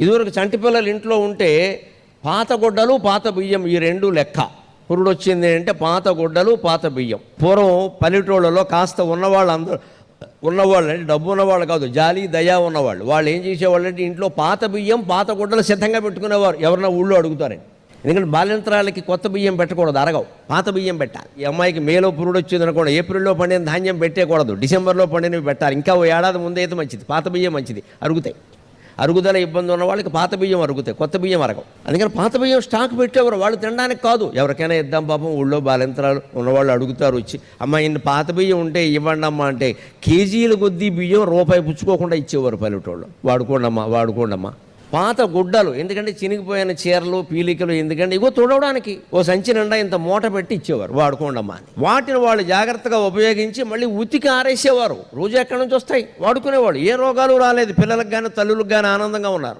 ఇదివరకు చంటిపిల్లలు ఇంట్లో ఉంటే పాత గుడ్డలు పాత బియ్యం ఈ రెండు లెక్క. పురుడు వచ్చింది అంటే పాత గుడ్డలు పాత బియ్యం. పూర్వం పల్లెటూళ్ళలో కాస్త ఉన్నవాళ్ళు అందరూ ఉన్నవాళ్ళు అంటే డబ్బు ఉన్నవాళ్ళు కాదు జాలి దయా ఉన్నవాళ్ళు. వాళ్ళు ఏం చేసేవాళ్ళు అంటే ఇంట్లో పాత బియ్యం పాత గుడ్డలు సిద్ధంగా పెట్టుకునేవారు. ఎవరన్నా ఊళ్ళో అడుగుతారని. ఎందుకంటే బాల్యంత్రాలకి కొత్త బియ్యం పెట్టకూడదు అరగవు. పాత బియ్యం పెట్టాలి. ఈ అమ్మాయికి మేలో పురుడు వచ్చింది అనుకోండి ఏప్రిల్లో పండిన ధాన్యం పెట్టేయకూడదు డిసెంబర్లో పండినవి పెట్టాలి. ఇంకా ఓ ఏడాది ముందే అయితే మంచిది పాత బియ్యం మంచిది అరుగుతాయి. అరుగుదల ఇబ్బంది ఉన్న వాళ్ళకి పాత బియ్యం అరుగుతాయి కొత్త బియ్యం అరగం అందుకని పాత బియ్యం స్టాక్ పెట్టేవారు వాళ్ళు తినడానికి కాదు. ఎవరికైనా ఇద్దాం పాపం ఊళ్ళో బాలింతరాలు ఉన్నవాళ్ళు అడుగుతారు వచ్చి అమ్మ ఇన్ని పాత బియ్యం ఉంటే ఇవ్వండి అమ్మా అంటే కేజీల కొద్దీ బియ్యం రూపాయి పుచ్చుకోకుండా ఇచ్చేవారు పల్లెటూళ్ళు వాడుకోండమ్మా వాడుకోండమ్మా. పాత గుడ్డలు ఎందుకంటే చినిగిపోయిన చీరలు పీలికలు ఎందుకంటే ఇగో తుడవడానికి ఓ సంచి నిండా ఇంత మూట పెట్టి ఇచ్చేవారు వాడుకోండమ్మా అని. వాటిని వాళ్ళు జాగ్రత్తగా ఉపయోగించి మళ్ళీ ఉతికి ఆరేసేవారు. రోజు ఎక్కడి నుంచి వస్తాయి? వాడుకునేవాడు ఏ రోగాలు రాలేదు. పిల్లలకు కానీ తల్లులకు కానీ ఆనందంగా ఉన్నారు.